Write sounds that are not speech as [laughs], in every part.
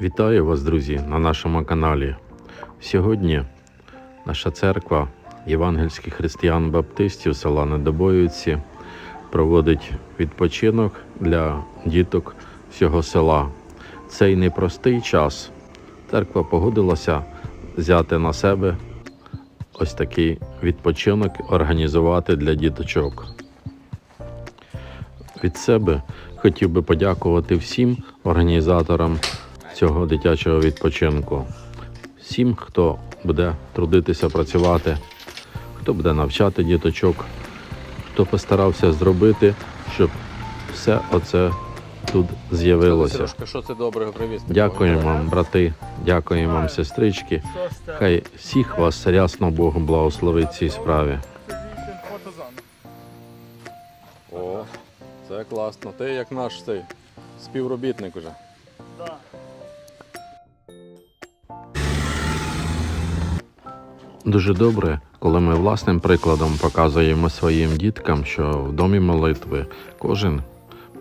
Вітаю вас, друзі, на нашому каналі. Сьогодні наша церква євангельських християн-баптистів села Недобоївці проводить відпочинок для діток всього села. Цей непростий час церква погодилася взяти на себе ось такий відпочинок організувати для діточок. Від себе хотів би подякувати всім організаторам цього дитячого відпочинку, всім, хто буде трудитися працювати, хто буде навчати діточок, хто постарався зробити, щоб все оце тут з'явилося. Що це доброго привіз? Дякуємо вам, брати, дякуємо вам, сестрички. Хай всіх вас рясно Богом благословить цій справі. О, це класно. Ти як наш цей співробітник уже. Дуже добре, коли ми власним прикладом показуємо своїм діткам, що в домі молитви кожен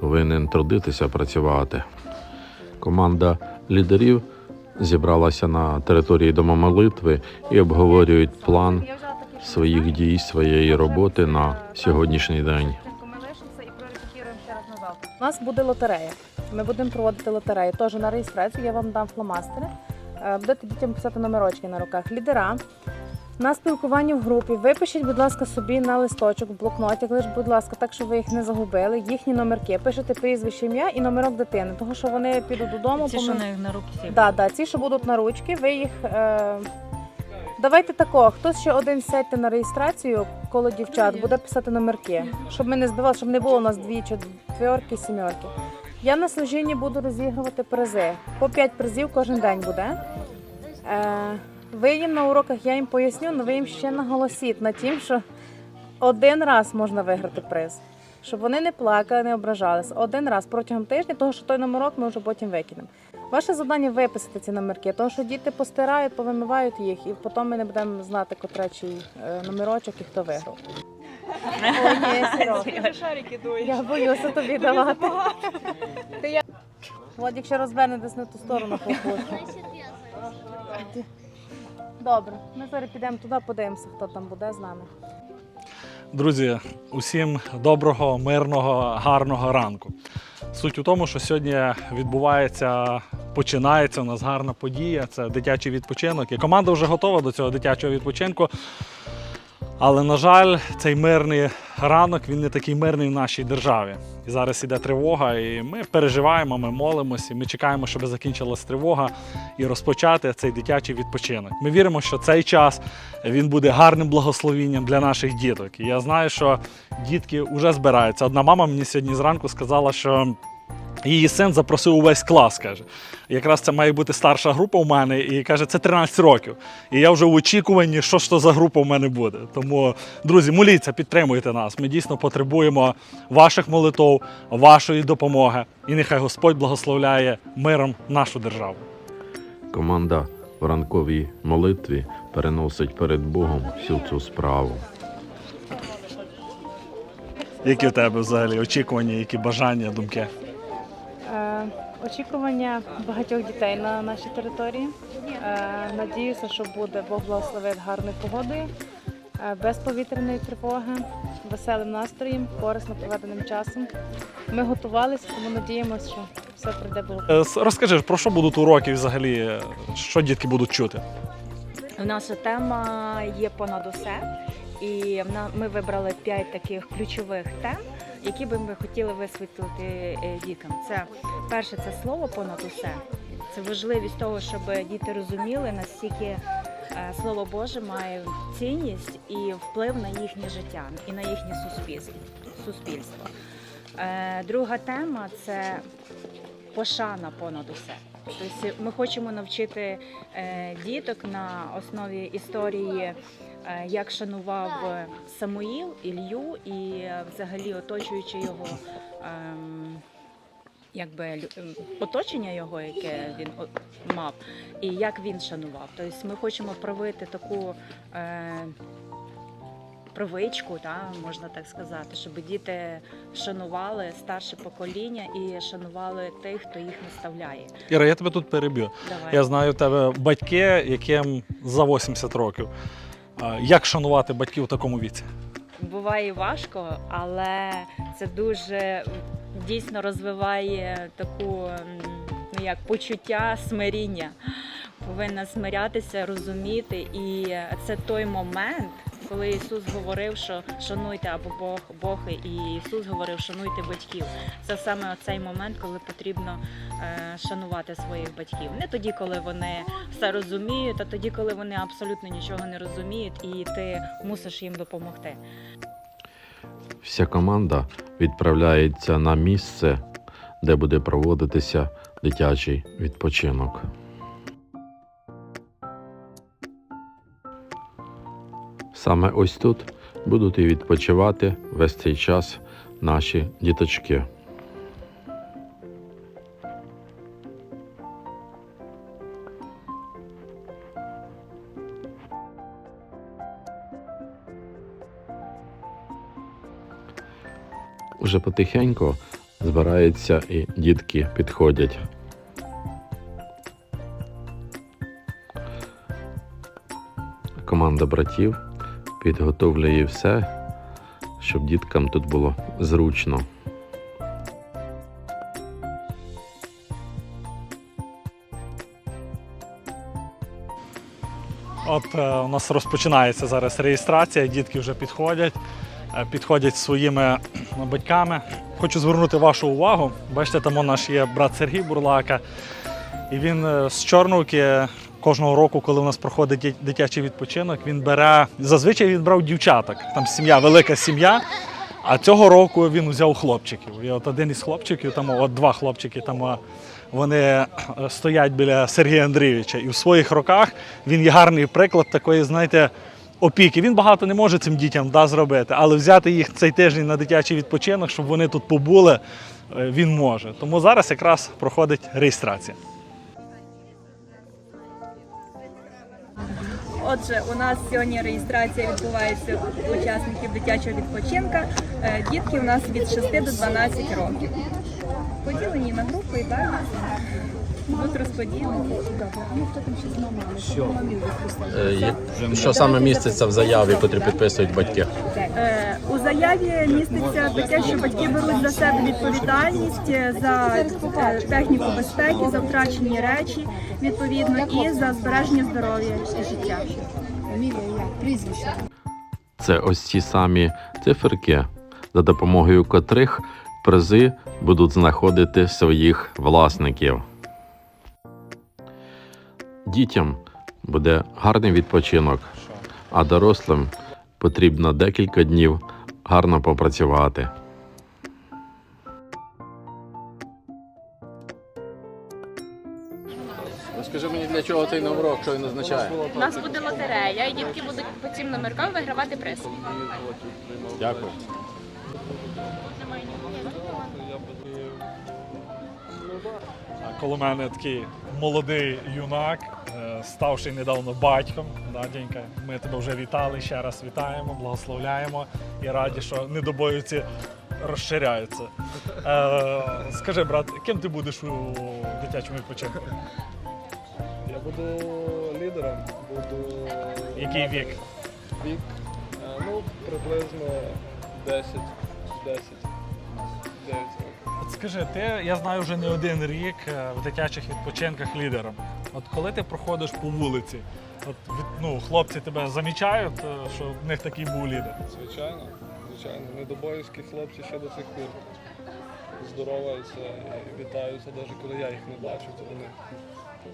повинен трудитися працювати. Команда лідерів зібралася на території дома молитви і обговорюють план своїх дій, своєї роботи на сьогоднішній день. У нас буде лотерея. Ми будемо проводити лотерею. Теж на реєстрацію я вам дам фломастери. Е, Будете дітям писати номерочки на руках. Лідера. На спілкуванні в групі випишіть, будь ласка, собі на листочок, в блокнотик, лиш, будь ласка, так, щоб ви їх не загубили. Їхні номерки. Пишете прізвище, ім'я і номерок дитини, тому що вони підуть додому. Ці, що на, на руки Да, да, ці, що будуть на ручки, ви їх. Е... Давайте такого, хтось ще один сядьте на реєстрацію коло дівчат, буде писати номерки, щоб ми не збивали, щоб не було у нас дві четверки, сімерки. Я на служінні буду розігрувати призи. По 5 призів кожен день буде. Е... Ви їм на уроках я їм поясню, але ви їм ще наголосіть на тім, що один раз можна виграти приз. Щоб вони не плакали, не ображалися. Один раз протягом тижня, того що той номерок ми вже потім викинемо. Ваше завдання виписати ці номерки, тому що діти постирають, повимивають їх, і потім ми не будемо знати, котрачий е, номерочок і хто виграв. [laughs] Шарики дуєш. Я боюся тобі давати. Ти я... Владик ще розверне десь на ту сторону [laughs] попусту. Добре, ми зараз підемо туди, подивимося, хто там буде з нами. Друзі, усім доброго, мирного, гарного ранку. Суть у тому, що сьогодні відбувається, починається у нас гарна подія. Це дитячий відпочинок. І команда вже готова до цього дитячого відпочинку. Але, на жаль, цей мирний ранок він не такий мирний в нашій державі. І зараз іде тривога, і ми переживаємо, ми молимося, і ми чекаємо, щоб закінчилась тривога і розпочати цей дитячий відпочинок. Ми віримо, що цей час він буде гарним благословінням для наших діток. І я знаю, що дітки вже збираються. Одна мама мені сьогодні зранку сказала, що. Її син запросив увесь клас, каже. Якраз це має бути старша група у мене, і каже, це 13 років. І я вже в очікуванні, що ж то за група в мене буде. Тому, друзі, моліться, підтримуйте нас. Ми дійсно потребуємо ваших молитов, вашої допомоги. І нехай Господь благословляє миром нашу державу. Команда в ранковій молитві переносить перед Богом всю цю справу. Які в тебе взагалі очікування, які бажання, думки? Очікування багатьох дітей на нашій території. Е, надіюся, що буде Бог благословить гарною погодою, е, без повітряної тривоги, веселим настроєм, корисно проведеним часом. Ми готувалися, тому надіємося, що все прийде Бог. Е, Розкажи, про що будуть уроки взагалі? Що дітки будуть чути? Наша тема є понад усе. І ми вибрали п'ять таких ключових тем, які би ми хотіли висвітлити е, дітям. Це перше це слово понад усе. Це важливість того, щоб діти розуміли, наскільки е, слово Боже має цінність і вплив на їхнє життя і на їхнє суспільство. Е, Друга тема це пошана понад усе. Тобто ми хочемо навчити діток на основі історії, як шанував е, Самуїл, Ілью і е, взагалі оточуючи його. ем, Якби оточення його, яке він мав, і як він шанував. Тобто ми хочемо провити таку е, привичку, та, можна так сказати, щоб діти шанували старше покоління і шанували тих, хто їх наставляє. Іра, я тебе тут переб'ю. Давай. Я знаю в тебе батьки, яким за 80 років. Як шанувати батьків у такому віці? Буває важко, але це дуже дійсно розвиває таку ну як почуття смиріння. Повинна смирятися, розуміти, і це той момент, коли Ісус говорив, що шануйте або Бог, Бог і Ісус говорив, шануйте батьків. Це саме цей момент, коли потрібно е, шанувати своїх батьків. Не тоді, коли вони все розуміють, а тоді, коли вони абсолютно нічого не розуміють, і ти мусиш їм допомогти. Вся команда відправляється на місце, де буде проводитися дитячий відпочинок. Саме ось тут будуть і відпочивати весь цей час наші діточки. Уже потихеньку збираються і дітки підходять. Команда братів підготовлює все, щоб діткам тут було зручно. От е, у нас розпочинається зараз реєстрація, дітки вже підходять, е, підходять своїми батьками. Хочу звернути вашу увагу. Бачите, там он наш є брат Сергій Бурлака. І він е, з Чорновки кожного року, коли у нас проходить дитячий відпочинок, він бере. Зазвичай він брав дівчаток. Там сім'я, велика сім'я. А цього року він взяв хлопчиків. І от один із хлопчиків, там от два хлопчики, там вони е, стоять біля Сергія Андрійовича. І в своїх роках він є гарний приклад такої, знаєте, опіки. Він багато не може цим дітям да, зробити, але взяти їх цей тиждень на дитячий відпочинок, щоб вони тут побули, е, він може. Тому зараз якраз проходить реєстрація. Отже, у нас сьогодні реєстрація відбувається у учасників дитячого відпочинка. Е, Дітки у нас від 6 до 12 років. Поділені на групи і далі будуть розподілені. Що саме міститься в заяві, котрі підписують батьки? Е, У заяві міститься таке, що батьки беруть за себе відповідальність е, за е, техніку безпеки, за втрачені речі, відповідно, і за збереження здоров'я і життя. Це ось ці самі циферки, за допомогою котрих призи будуть знаходити своїх власників. Дітям буде гарний відпочинок, а дорослим потрібно декілька днів гарно попрацювати. Розкажи мені, для чого цей номерок, що він означає? У нас буде лотерея, і дітки будуть по цим номеркам вигравати приз. Дякую. А коло мене такий молодий юнак, ставший недавно батьком. Да, Дінька, ми тебе вже вітали, ще раз вітаємо, благословляємо і раді, що недобоївці розширяються. Е, скажи, брат, ким ти будеш у дитячому відпочинку? Я буду лідером, буду Який вік? вік, е, ну, приблизно 10, 10, 9 років. От скажи, ти, я знаю вже не один рік е, в дитячих відпочинках лідером. От коли ти проходиш по вулиці, от ну, хлопці тебе замічають, е, що в них такий був лідер. Звичайно, звичайно. Недобоївські хлопці ще до цих пір здороваються і вітаються, навіть коли я їх не бачу, то вони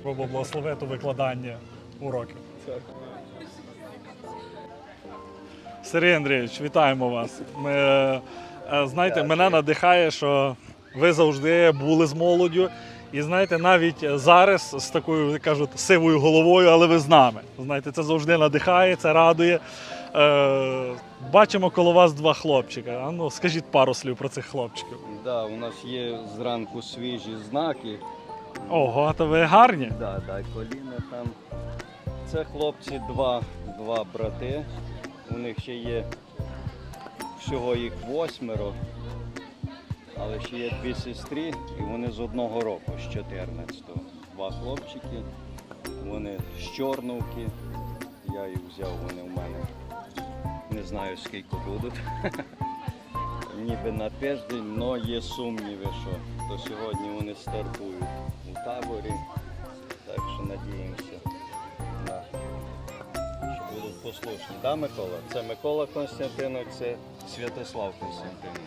Бо благословити викладання уроків. Сергій Андрійович, вітаємо вас. Ми, е, знаєте, мене надихає, що ви завжди були з молоддю. І знаєте, навіть зараз з такою, як кажуть, сивою головою, але ви з нами. Знаєте, це завжди надихає, це радує. Е, бачимо коло вас два хлопчика. А ну, скажіть пару слів про цих хлопчиків. Да, у нас є зранку свіжі знаки. Ого, то ви гарні. Да, да, коліна там. Це хлопці, два, два брати. У них ще є всього їх восьмеро, але ще є дві сестри, і вони з одного року, з 14-го. Два хлопчики, вони з Чорновки. Я їх взяв, вони в мене. Не знаю скільки будуть. [laughs] Ніби на тиждень, але є сумніви, що то сьогодні вони стартують у таборі. Так що надіємося на що послушні. Да, Микола? Це Микола Константинов, це Святослав Константинович.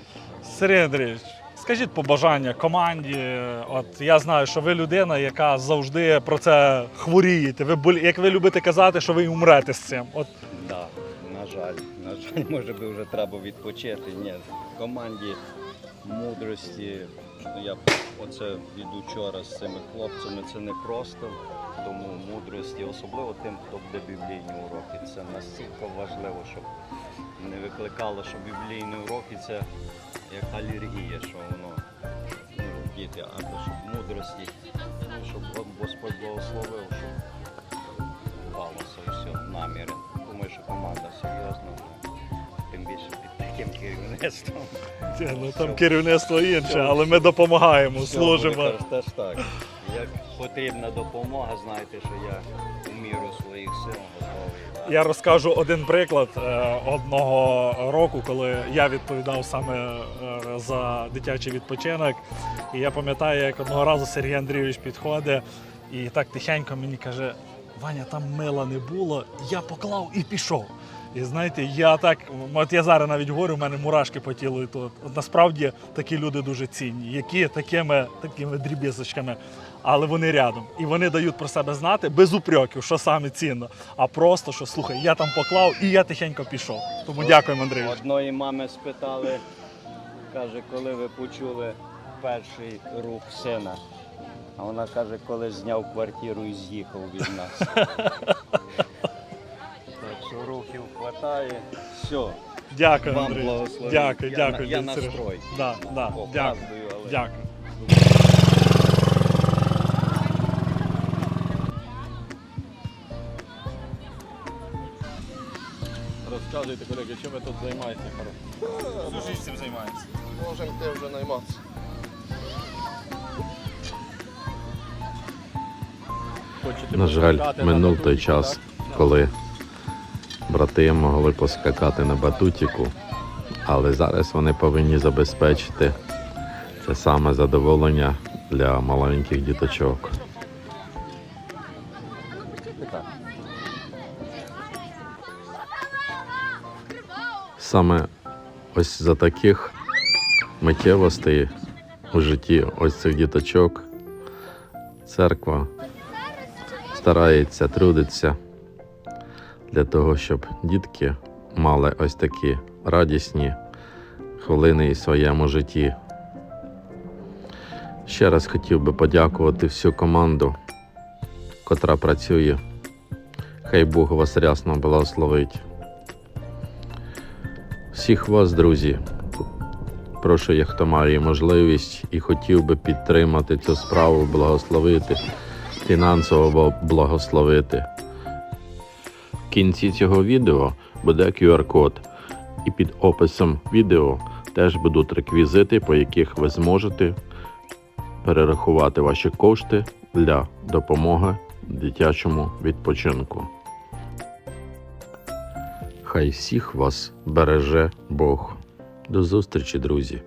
Сергій Андрійович, скажіть побажання команді. От я знаю, що ви людина, яка завжди про це хворієте. Ви болі- як ви любите казати, що ви й умрете з цим. От Да, на жаль, на жаль, [laughs] може би вже треба відпочити. Ні, команді мудрості. Ну, Я оце від учора з цими хлопцями це не просто. Тому мудрості, особливо тим, хто буде біблійні уроки. Це настільки важливо, щоб не викликало, що біблійні уроки це як алергія, що воно ну, діти, а то щоб мудрості, щоб Господь благословив, щоб вдалося все, наміри. Думаю, що команда серйозна, тим більше під таким керівництвом. Ну там керівництво інше, але ми допомагаємо, служимо. Теж так. Як потрібна допомога, знайте, що я у міру своїх сил готовий. Я розкажу один приклад е, одного року, коли я відповідав саме е, за дитячий відпочинок. І я пам'ятаю, як одного разу Сергій Андрійович підходить і так тихенько мені каже: Ваня, там мила не було, я поклав і пішов. І знаєте, я так, от я зараз навіть говорю, у мене мурашки по тілу тут. От насправді такі люди дуже цінні, які такими, такими дріб'язочками, але вони рядом. І вони дають про себе знати без упреків, що саме цінно. А просто що слухай, я там поклав і я тихенько пішов. Тому дякуємо, Андрій. Одної мами спитали, каже, коли ви почули перший рух сина. А вона каже, коли зняв квартиру і з'їхав від нас. [laughs] так що рухів хватає. Все, Дякую, вам Андрій. Дякую, я, дякую. Я Сереж. настрой. Да, да, дякую. Але Дякую. Розказуйте, колеги, чим ви тут займаєтеся? Всю життя цим займається. Можемо ти вже найматися. На жаль, минув той час, коли брати могли поскакати на батутіку, але зараз вони повинні забезпечити це саме задоволення для маленьких діточок. Саме ось за таких миттєвостей у житті ось цих діточок церква старається, трудиться для того, щоб дітки мали ось такі радісні хвилини і своєму житті. Ще раз хотів би подякувати всю команду, котра працює. Хай Бог вас рясно благословить. Всіх вас, друзі, прошу, як хто має можливість і хотів би підтримати цю справу, благословити фінансово благословити. В кінці цього відео буде QR-код, і під описом відео теж будуть реквізити, по яких ви зможете перерахувати ваші кошти для допомоги дитячому відпочинку. Хай всіх вас береже Бог. До зустрічі, друзі!